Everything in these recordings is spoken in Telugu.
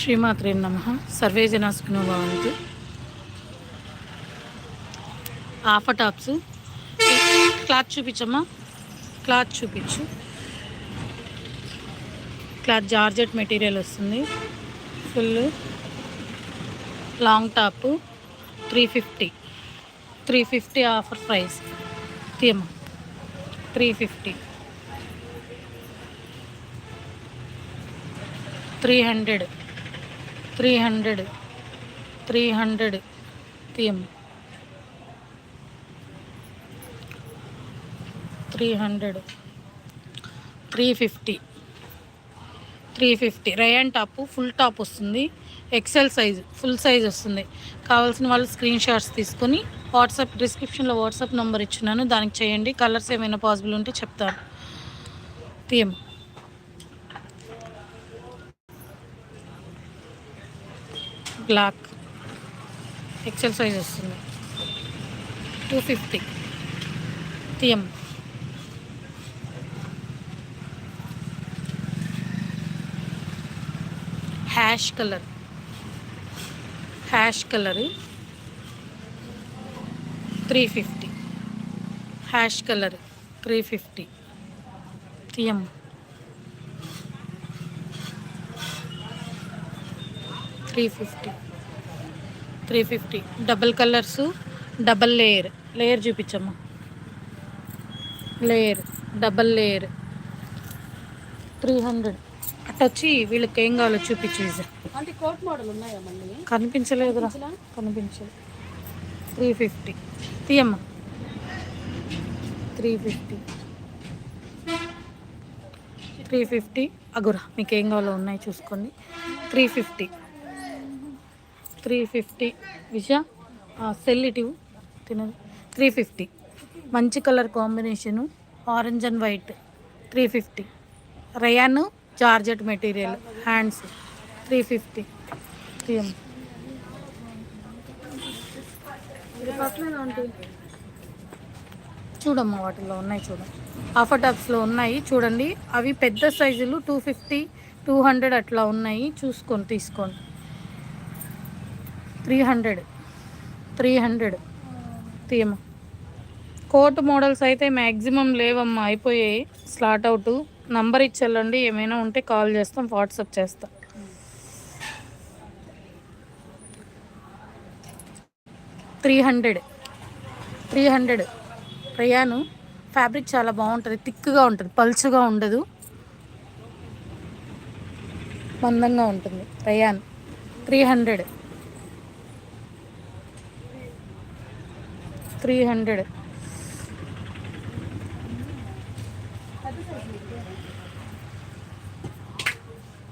శ్రీమాత్రే నమ. సర్వే జనా సుఖినో భవంతు. ఆఫర్ టాప్స్ క్లాత్ చూపించమ్మా. క్లాత్ చూపించు. క్లాత్ జార్జెట్ మెటీరియల్ వస్తుంది. Full. Long top. Three fifty. Three fifty offer price. తీయమ్మా. Three fifty. Three hundred. Three hundred. Three hundred తీయం three hundred. Three fifty. Three fifty. Rayon top full top వస్తుంది. ఎక్సెల్ సైజ్ ఫుల్ సైజ్ వస్తుంది. కావాల్సిన వాళ్ళు స్క్రీన్ షాట్స్ తీసుకొని వాట్సాప్ డిస్క్రిప్షన్లో వాట్సాప్ నెంబర్ ఇచ్చున్నాను. దానికి చేయండి. కలర్స్ ఏమైనా పాసిబుల్ ఉంటే చెప్తాను. తీయం బ్లాక్ ఎక్సెల్ సైజ్ వస్తుంది. Two fifty తీయం ash colour ash colour three fifty ash colour three fifty తీయం three fifty. Three fifty. Double colours double layer. Layer చూపించమ్మా. Layer double layer. Three hundred. అటు వచ్చి వీళ్ళకి ఏం కావాలో చూపించేసి. అంటే కోట్ మోడల్ ఉన్నాయా మళ్ళీ? కనిపించలేదురా. కనిపించలేదు. Three fifty. తీయమ్మా. Three fifty. Three fifty. అగురా మీకు ఏం కావాలో ఉన్నాయి చూసుకోండి. Three fifty. Three fifty. విష సెల్ ఇటు తినదు త్రీ ఫిఫ్టీ. మంచి colour combination. Orange and white. Three fifty. Rayon georgette material. Hands. Three fifty. చూడమ్మా వాటిలో ఉన్నాయి చూడండి ఆఫర్ టాప్స్లో ఉన్నాయి. చూడండి. అవి పెద్ద సైజులు. టూ ఫిఫ్టీ టూ హండ్రెడ్ అట్లా ఉన్నాయి. చూసుకొని తీసుకోండి. Three hundred. Three hundred. తీయమ్మ. Coat models అయితే మ్యాక్సిమం లేవమ్మా అయిపోయాయి. Slot out. నంబర్ ఇచ్చెళ్ళండి ఏమైనా ఉంటే కాల్ చేస్తాం వాట్సాప్ చేస్తాం. Three hundred. Three hundred. Rayon fabric చాలా బాగుంటుంది థిక్గా ఉంటుంది పల్చుగా ఉండదు. మందంగా ఉంటుంది rayon. Three hundred. Three hundred.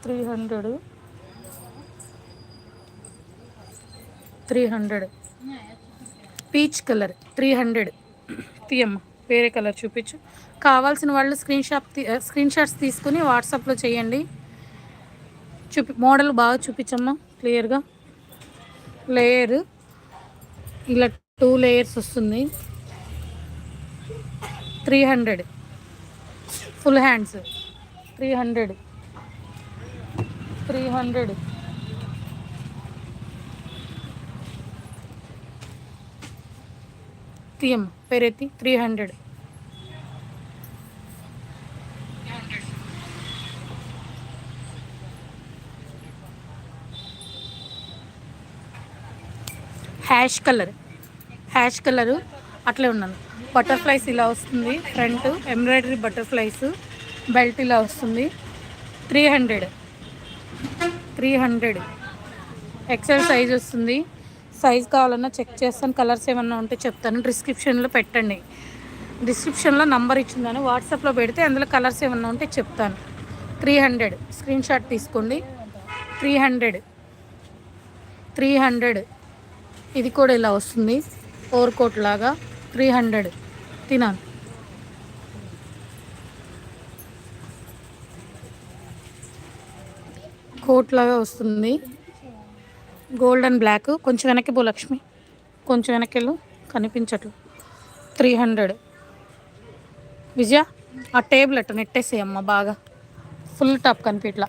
Three hundred. Three hundred. Peach colour three hundred. తీయమ్మ వేరే కలర్ చూపించు. కావాల్సిన వాళ్ళు స్క్రీన్ షాట్ స్క్రీన్ షాట్స్ తీసుకుని వాట్సాప్లో చేయండి. చూపి మోడల్ బాగా చూపించమ్మా క్లియర్గా. లేయర్ ఇలా టూ లేయర్స్ వస్తుంది. Three hundred. Full hands. Three hundred. Three hundred. తీయం పేరెత్తి three hundred. Ash colour. Ash colour. అట్లే ఉన్నాను బటర్ఫ్లైస్ ఇలా వస్తుంది. ఫ్రంట్ ఎంబ్రాయిడరీ బటర్ఫ్లైస్ బెల్ట్ ఇలా వస్తుంది. Three hundred three hundred XL size వస్తుంది. సైజ్ కావాలన్నా చెక్ చేస్తాను. కలర్స్ ఏమన్నా ఉంటే చెప్తాను. డిస్క్రిప్షన్లో పెట్టండి. డిస్క్రిప్షన్లో నంబర్ ఇచ్చిందాను. వాట్సాప్లో పెడితే అందులో కలర్స్ ఏమన్నా ఉంటే చెప్తాను. త్రీ హండ్రెడ్ స్క్రీన్ షాట్ తీసుకోండి. త్రీ హండ్రెడ్ త్రీ హండ్రెడ్ ఇది కూడా ఇలా వస్తుంది. ఫోర్ కోట్ లాగా త్రీ హండ్రెడ్. తినాను కోట్ లాగా వస్తుంది. Gold and black. కొంచెం వెనక్కి పో లక్ష్మి. కొంచెం వెనక్కి వెళ్ళు. కనిపించట్లు త్రీ హండ్రెడ్. విజయ ఆ టేబుల్ అట్ట నెట్టేసేయమ్మ బాగా. ఫుల్ టాప్ కనిపించట్లా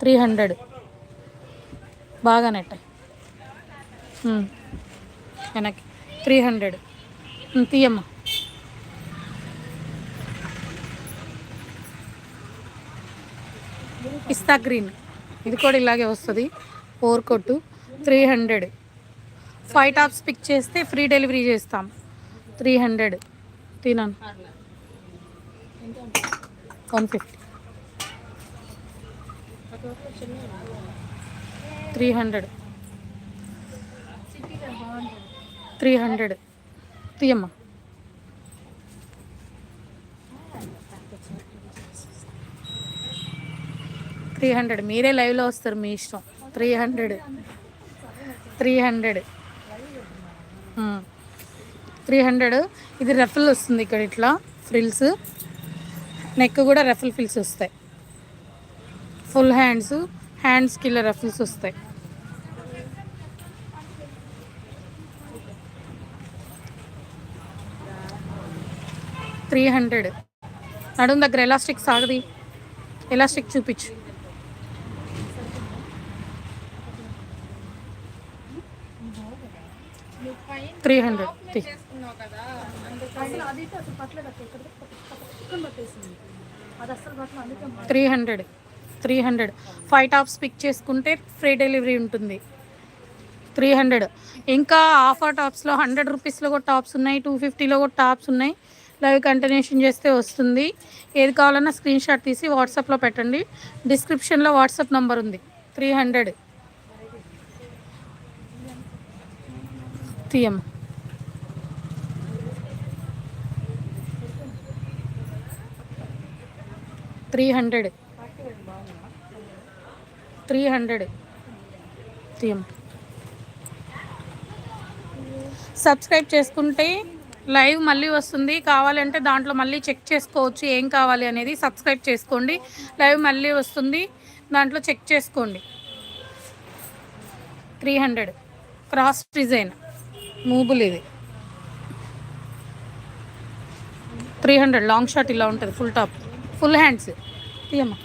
త్రీ హండ్రెడ్. బాగా నెట్టాయి. వెనక్కి. Three hundred. తీయమ్మా. పిస్తా గ్రీన్. ఇది కూడా ఇలాగే వస్తుంది. ఫోర్ కొట్టు three hundred. Five tops pick చేస్తే ఫ్రీ డెలివరీ చేస్తాం. Three hundred. తినాను. One fifty. Three hundred. Three hundred. తీయమ్మా. Three hundred. మీరే లైవ్లో వస్తారు మీ ఇష్టం. Three hundred. Three hundred. Three hundred. ఇది రెఫల్ వస్తుంది ఇక్కడ ఇట్లా ఫ్రిల్స్. నెక్ కూడా రెఫల్ ఫిల్స్ వస్తాయి. Full hands. హ్యాండ్స్కి ఇలా రఫిల్స్ వస్తాయి. Three hundred. నడుము దగ్గర ఎలాస్టిక్ సాగది. ఎలాస్టిక్ చూపించు. Three hundred. Three hundred. Three hundred. Five tops pick చేసుకుంటే ఫ్రీ డెలివరీ ఉంటుంది. Three hundred. ఇంకా ఆఫర్ టాప్స్లో హండ్రెడ్ రూపీస్లో కూడా టాప్స్ ఉన్నాయి. టూ ఫిఫ్టీలో కూడా టాప్స్ ఉన్నాయి. లైవ్ కంటిన్యూషన్ చేస్తే వస్తుంది. ఏది కావాలన్నా స్క్రీన్ షాట్ తీసి వాట్సాప్లో పెట్టండి. డిస్క్రిప్షన్లో వాట్సాప్ నంబర్ ఉంది. Three hundred. తీయమ్మ. Three hundred. Three hundred. తీయమ్మ. Subscribe చేసుకుంటే లైవ్ మళ్ళీ వస్తుంది. కావాలంటే దాంట్లో మళ్ళీ చెక్ చేసుకోవచ్చు ఏం కావాలి అనేది. సబ్స్క్రైబ్ చేసుకోండి. లైవ్ మళ్ళీ వస్తుంది. దాంట్లో చెక్ చేసుకోండి. Three hundred. Cross design. మూబుల్ ఇది. Three hundred. లాంగ్ షార్ట్ ఇలా ఉంటుంది. Full top. Full hands. తీయమ్మా.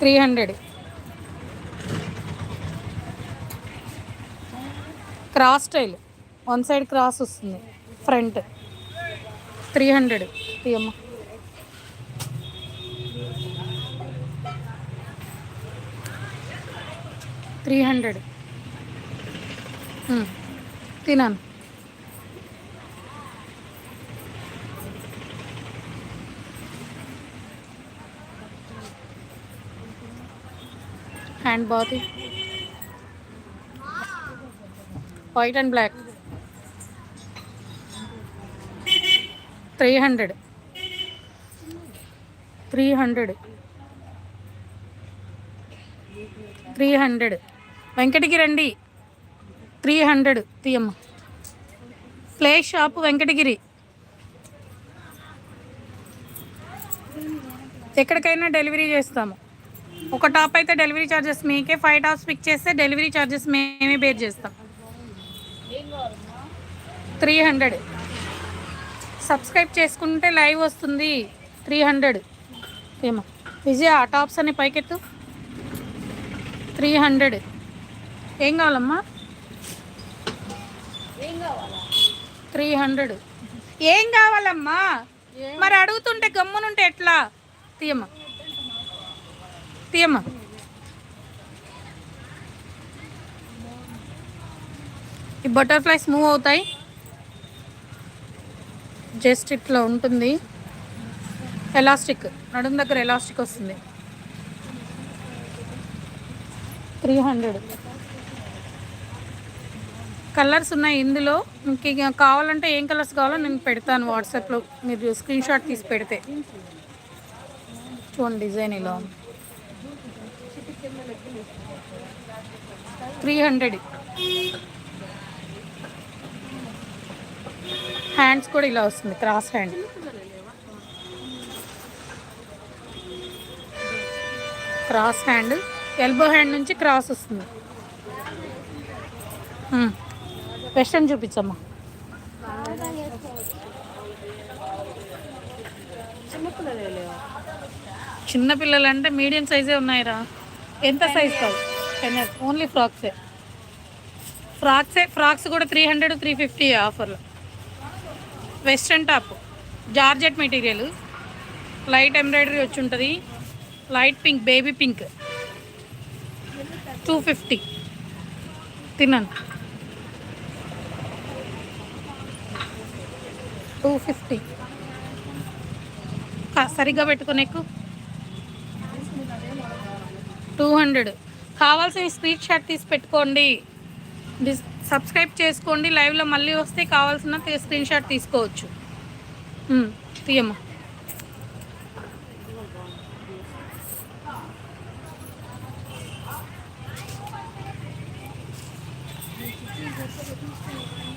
Three hundred. Cross style one side cross వస్తుంది. Front. Three hundred. తీయమ్మ. Three hundred. తినాను. Hand bath. White and black. Three hundred. Three hundred. Three hundred. Venkatagiri రండి. Three hundred తీయమ్మ. Play shop Venkatagiri. ఎక్కడికైనా డెలివరీ చేస్తాము. ఒక టాప్ అయితే డెలివరీ ఛార్జెస్ మీకే ఫైవ్ టాప్స్ పిక్ చేస్తే డెలివరీ ఛార్జెస్ మేమే బేర్ చేస్తాం. Three hundred. సబ్స్క్రైబ్ చేసుకుంటే లైవ్ వస్తుంది త్రీ హండ్రెడ్. ఏమో విజయ ఆ టాప్స్ అన్ని పైకెత్తు. Three hundred. ఏం కావాలమ్మా? Three hundred. ఏం కావాలమ్మా? మరి అడుగుతుంటే గమ్మునుంటే ఎట్లా? తీయమ్మా. తీయమ్మా. ఈ బటర్ఫ్లైస్ మూవ్ అవుతాయి. జస్ట్ ఇట్లా ఉంటుంది. ఎలాస్టిక్ నడుము దగ్గర ఎలాస్టిక్ వస్తుంది. Three hundred. కలర్స్ ఉన్నాయి ఇందులో. మీకు ఇక కావాలంటే ఏం కలర్స్ కావాలో నేను పెడతాను వాట్సాప్లో. మీరు స్క్రీన్ షాట్ తీసి పెడితే. చూడండి డిజైన్ ఇలా త్రీ హండ్రెడ్. హ్యాండ్స్ కూడా ఇలా వస్తుంది cross hand. Cross hand elbow hand నుంచి క్రాస్ వస్తుంది. వెస్ట్రన్ చూపించమ్మా. చిన్నపిల్లలు అంటే మీడియం సైజే ఉన్నాయిరా. ఎంత సైజ్ కాదు టెన్ ఓన్లీ ఫ్రాక్సే. ఫ్రాక్సే ఫ్రాక్స్ కూడా త్రీ హండ్రెడ్ త్రీ ఫిఫ్టీ ఆఫర్లో western top. Georgette material. Light embroidery వచ్చి ఉంటుంది. Light pink baby pink. Two fifty. తిన్నాను. Two fifty. సరిగ్గా పెట్టుకునేకు టూ హండ్రెడ్. కావాల్సిన స్క్రీన్ షాట్ తీసి పెట్టుకోండి. డిస్ సబ్స్క్రైబ్ చేసుకోండి. లైవ్లో మళ్ళీ వస్తే కావాల్సిన స్క్రీన్ షాట్ తీసుకోవచ్చు. తీయమ్మా.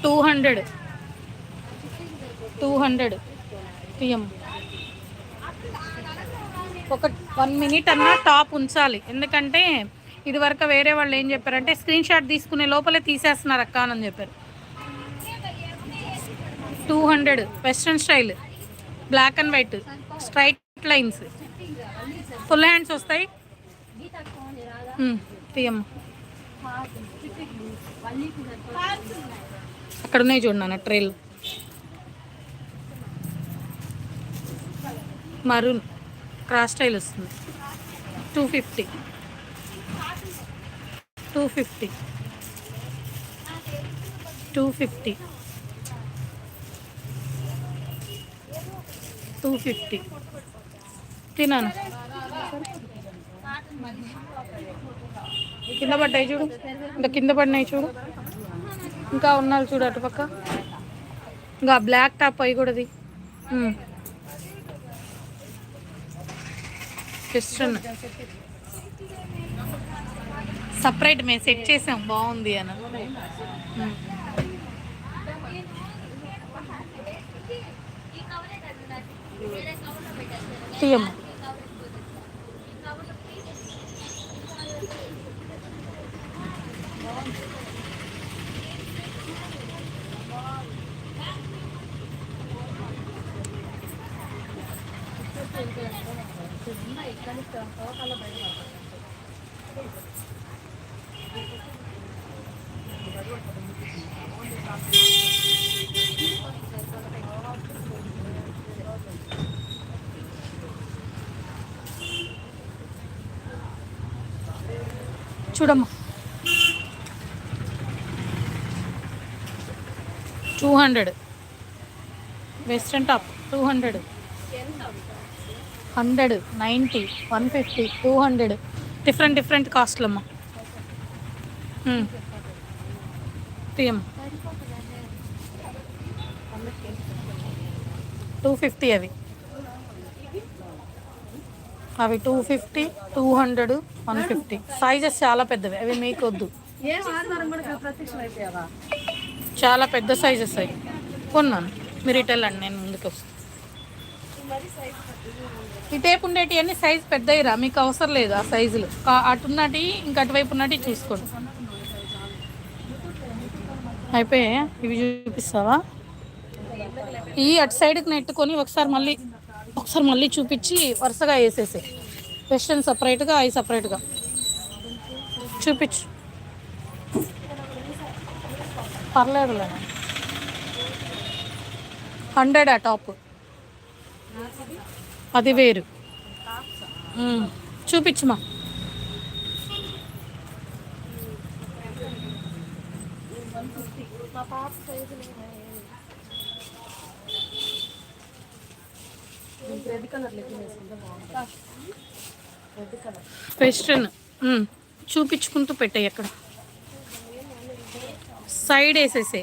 టూ హండ్రెడ్ టూ హండ్రెడ్ తీయమ్మా. ఒక వన్ మినిట్ అన్నా టాప్ ఉంచాలి. ఎందుకంటే ఇది వరకు వేరే వాళ్ళు ఏం చెప్పారంటే స్క్రీన్ షాట్ తీసుకునే లోపలే తీసేస్తున్నారు అక్క అని చెప్పారు. Two hundred western style black and white straight lines full hands వస్తాయి. తీయమ్మ. అక్కడ ఉన్నాయి చూడండి ట్రైల్ మరూన్ క్రాస్ స్టైల్ వస్తుంది. Two fifty two fifty. Two fifty. Two fifty. తినాను కింద పడ్డాయి చూడు. ఇంకా కింద పడినాయి చూడు. ఇంకా ఉన్నారు చూడు అటుపక్క ఇంకా బ్లాక్ టాప్ అయి కూడా వెస్ట్రన్ సపరేట్ మేము సెట్ చేసాం బాగుంది అని ఉమ్. చూడమ్మా. Two hundred western top two hundred hundred ninety one fifty two hundred different different కాస్ట్లమ్మా తీయమ్మ. టూ ఫిఫ్టీ అవి. అవి two fifty two hundred one fifty. Sizes చాలా పెద్దవి అవి మీకు వద్దు చాలా పెద్ద సైజెస్ అవి. కొన్నాను. మీరు ఇటు వెళ్ళండి నేను ముందుకు వస్తాను ఈ టేప్ ఉండేటి అన్ని సైజ్ పెద్దయిరా మీకు అవసరం లేదు ఆ సైజులు. కా- అటు ఉన్నటి ఇంకా అటువైపు ఉన్నటి చూసుకోండి. అయిపోయాయా ఇవి చూపిస్తావా? ఈ అటు సైడ్కి నెట్టుకొని ఒకసారి మళ్ళీ ఒకసారి మళ్ళీ చూపించి వరుసగా వేసేసే వెస్ట్రన్ సపరేట్గా అవి సపరేట్గా చూపించు పర్లేదులే. హండ్రెడ్ ఆ టాప్ అది వేరు. మ్మ్. చూపించుమా రెడ్ కలర్ లెక్క వేసుకుంటే బాగుంటుంది వెస్ట్రన్ hmm. చూపించుకుంటూ పెట్టాయి అక్కడ. సైడ్ వేసేసే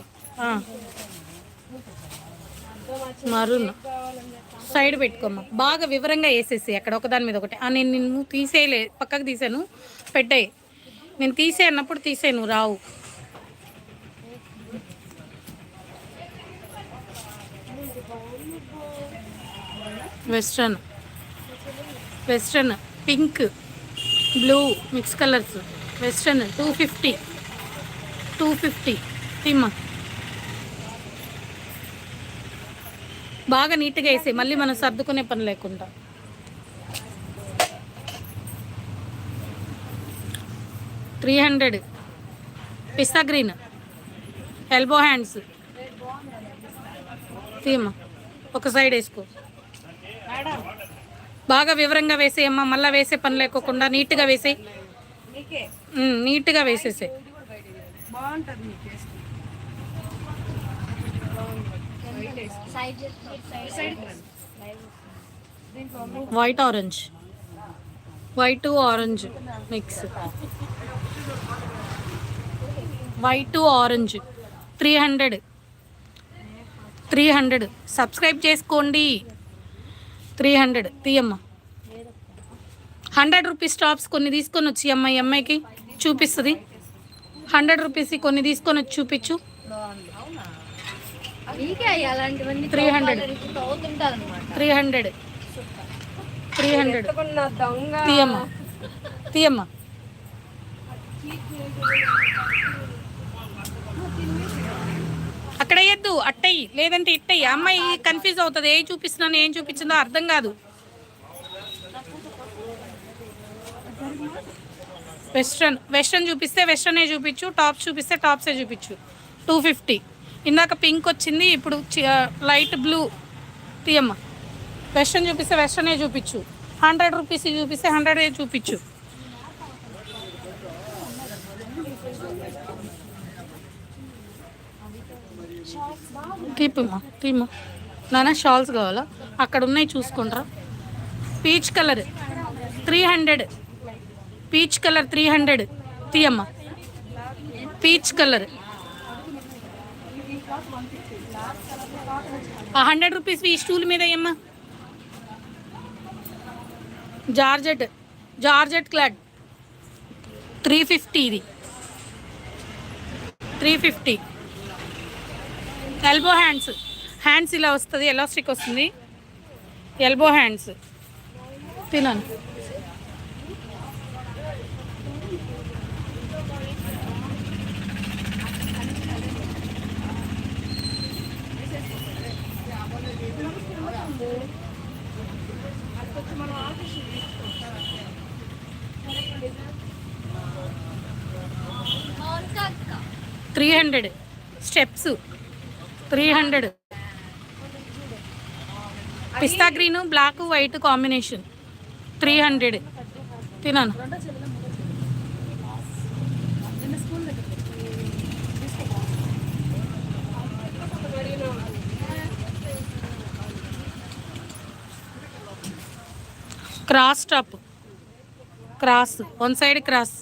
మరున్. సైడ్ పెట్టుకోమ్మా. బాగా వివరంగా వేసేసి అక్కడ ఒకదాని మీద ఒకటి. నేను నిన్ను తీసేయలే. పక్కకు తీసాను పెట్టాయి. నేను తీసే అన్నప్పుడు తీసే నువ్వు రావు. Western western pink blue mix colours. Western two fifty. Two fifty. Timma. బాగా నీట్గా వేసి మళ్ళీ మనం సర్దుకునే పని లేకుండా. Three hundred. Pista green. Elbow hands. తీమ ఒక సైడ్ వేసుకో. మేడం బాగా వివరంగా వేసేయమ్మా మళ్ళీ వేసే పని లేకోకుండా నీట్గా వేసే. నీట్గా వేసేసే. White orange white orange mix white orange three hundred three hundred subscribe చేసుకోండి. Three hundred. తీయమ్మ. Hundred rupees tops కొన్ని తీసుకొని వచ్చి అమ్మ ఈ అమ్మాయికి చూపిస్తుంది. హండ్రెడ్ రూపీస్ కొన్ని తీసుకొని వచ్చి చూపించు. నీకే అయ్యి అలాంటివన్నీ 300. అవుతుంటారు అనమాట త్రీ హండ్రెడ్. Three hundred. ఎత్తుకున్న దొంగ తీయమ్మ. తీయమ్మ. అక్కడ వేయద్దు అట్టయి. లేదంటే ఇట్టయి. అమ్మాయి కన్ఫ్యూజ్ అవుతుంది. ఏ చూపిస్తున్నాను ఏం చూపించిందో అర్థం కాదు. వెస్ట్రన్ వెస్ట్రన్ చూపిస్తే వెస్ట్రనే చూపించు టాప్స్ చూపిస్తే టాప్సే చూపించు. టూ ఫిఫ్టీ ఇందాక పింక్ వచ్చింది ఇప్పుడు లైట్ బ్లూ తీయమ్మ. వెస్ట్రన్ చూపిస్తే వెస్ట్రనే చూపించు. హండ్రెడ్ రూపీస్ చూపిస్తే హండ్రెడే చూపించు. తీపిమ్మా తీమ్మా నాన్న షాల్స్ కావాలా? అక్కడ ఉన్నాయి చూసుకుంటారా peach colour three hundred. Peach colour three hundred. తీయమ్మా peach colour. Hundred rupees ఈ స్టూల్ మీద ఏమ్మా? Georgette. Georgette cloth. Three fifty ఇది. Three fifty. Elbow hands hands ఇలా వస్తుంది ఎలాస్టిక్ వస్తుంది. Elbow hands తినాను. Three hundred steps three hundred. Pista green black white combination. Three hundred. తినను. Cross top. Cross. One side cross.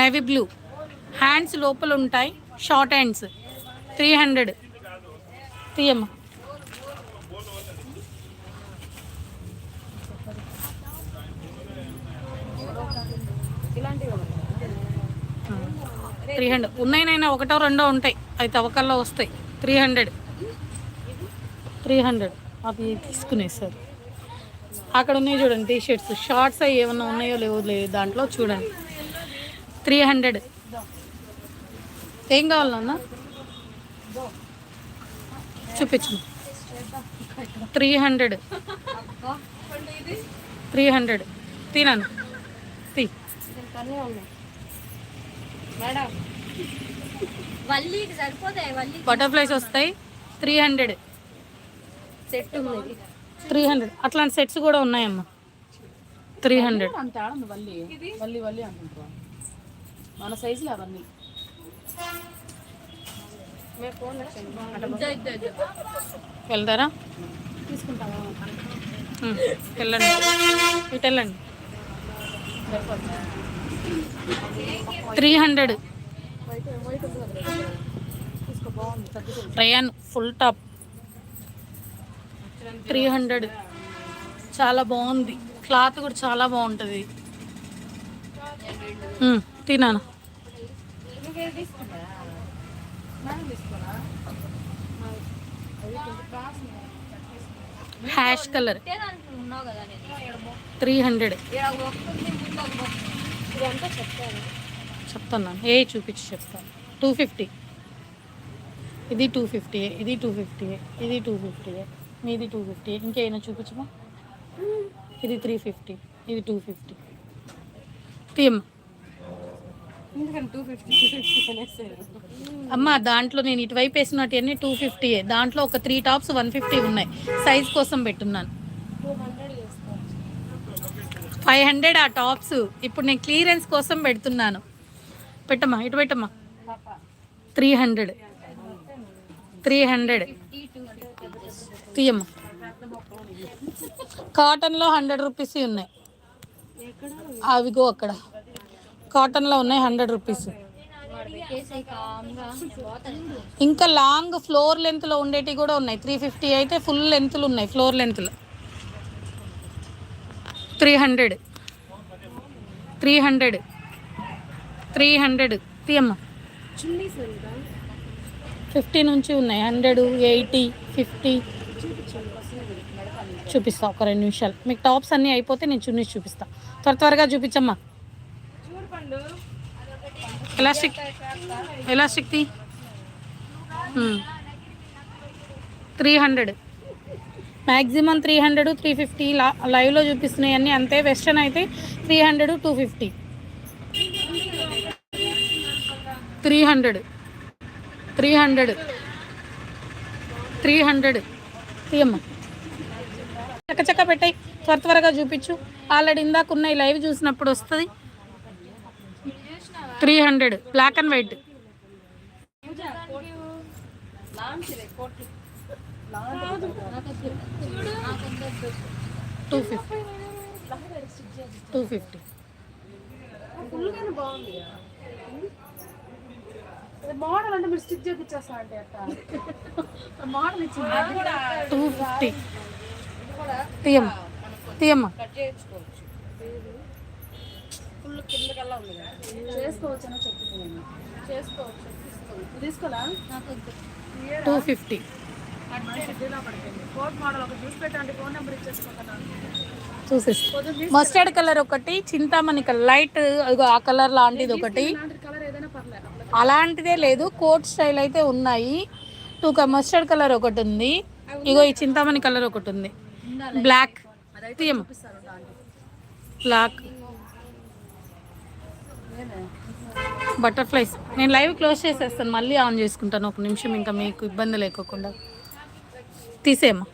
Navy blue. Hands లోపల ఉంటాయి short hands. Three hundred. తీయమ్మా three hundred. ఉన్నాయినైనా ఒకటో రెండో ఉంటాయి. అవి తవ్వకల్లో వస్తాయి. Three hundred. Three hundred. అవి తీసుకునేసారు అక్కడ ఉన్నాయి చూడండి టీ షర్ట్స్ షార్ట్స్ అవి ఏమన్నా ఉన్నాయో లేవో లేదు. దాంట్లో చూడండి. Three hundred. ఏం కావాలన్నా? చూపించు. Three hundred. Three hundred. తినాను. తీ. బటర్ఫ్లైస్ వస్తాయి. Three hundred. సెట్ ఉంది. Three hundred. అట్లాంటి సెట్స్ కూడా ఉన్నాయమ్మా. Three hundred. మన సైజులు అవన్నీ. వెళ్తారా? వెళ్ళండి. ఇటు వెళ్ళండి. Three hundred. Rayon full top. Three hundred. చాలా బాగుంది. క్లాత్ కూడా చాలా బాగుంటుంది. ఉమ్, తినాను? Hash colour. Three hundred. చెప్తాను ఏ చూపించి చెప్తాను. Two fifty. ఇది టూ ఫిఫ్టీ ఇది టూ ఫిఫ్టీ ఇది టూ ఫిఫ్టీ మీది టూ ఫిఫ్టీ. ఇంకేమైనా చూపించమా? ఇది త్రీ ఫిఫ్టీ ఇది టూ ఫిఫ్టీ. తీయమ్మా ఎందుకంటే టూ ఫిఫ్టీ టూ ఫిఫ్టీ అనేసారు అమ్మ దాంట్లో నేను ఇటువైపు వేసినట్టు అన్నీ టూ ఫిఫ్టీయే దాంట్లో ఒక త్రీ టాప్స్ వన్ ఫిఫ్టీ ఉన్నాయి. సైజ్ కోసం పెట్టున్నాను. ఫైవ్ హండ్రెడ్ ఆ టాప్స్ ఇప్పుడు నేను క్లియరెన్స్ కోసం పెడుతున్నాను. పెట్టమ్మా ఇటు పెట్టమ్మా. త్రీ హండ్రెడ్ త్రీ హండ్రెడ్ తీయమ్మా. కాటన్లో హండ్రెడ్ రూపీస్ ఉన్నాయి. అవిగో అక్కడ. కాటన్లో ఉన్నాయి హండ్రెడ్ రూపీస్ ఇంకా లాంగ్ ఫ్లోర్ లెంత్లో ఉండేటివి కూడా ఉన్నాయి. త్రీ ఫిఫ్టీ అయితే ఫుల్ లెంత్లు ఉన్నాయి ఫ్లోర్ లెంత్లో three hundred three hundred three hundred తీయమ్మా. Fifty నుంచి ఉన్నాయి హండ్రెడ్ ఎయిటీ ఫిఫ్టీ చూపిస్తా ఒక రెండు నిమిషాలు. మీకు టాప్స్ అన్నీ అయిపోతే నేను చున్నీస్ చూపిస్తా. త్వర త్వరగా చూపించమ్మా. ఎలాస్టిక్? ఎలాస్టిక్ తీ three hundred. Maximum three hundred three fifty లా లైవ్లో చూపిస్తున్నాయి అన్నీ అంతే వెస్ట్రన్ అయితే three hundred two fifty. Three hundred. Three hundred. Three hundred. తీయమ్మ. చక్క చక్క పెట్టాయి. త్వర త్వరగా చూపించు. ఆల్రెడీ ఇందాక ఉన్నాయి లైవ్ చూసినప్పుడు వస్తుంది. Three hundred black and white two fifty. Two fifty. Model అంటే మీరు స్టిచ్ చేపించేస్తా అంటే అట్ట మోడల్ ఇచ్చింది టూ ఫిఫ్టీ తీయమ్మ తీయమ్మ. ఫుల్ ఉంది చేసుకోవచ్చు అని చెప్తున్నాను. చేసుకోవచ్చు. తీసుకోవాలా? Two fifty. ఢిల్లా పడిపోయింది కోట్ మోడల్ ఒక చూసి పెట్టండి ఫోన్ నెంబర్ ఇచ్చేసుకుంటాను. చూసిస్తా. మస్టర్డ్ కలర్ ఒకటి చింతామణి కలర్ లైట్ ఆ కలర్ లాంటిది ఒకటి. అలాంటిదే లేదు కోట్ స్టైల్ అయితే ఉన్నాయి. టూ మస్టర్డ్ కలర్ ఒకటి ఉంది. ఇగో ఈ చింతామణి కలర్ ఒకటి ఉంది. Black black butterflies. నేను లైవ్ క్లోజ్ చేసేస్తాను మళ్ళీ ఆన్ చేసుకుంటాను. ఒక నిమిషం ఇంకా మీకు ఇబ్బంది లేకోకుండా. తీసేయమ్మా.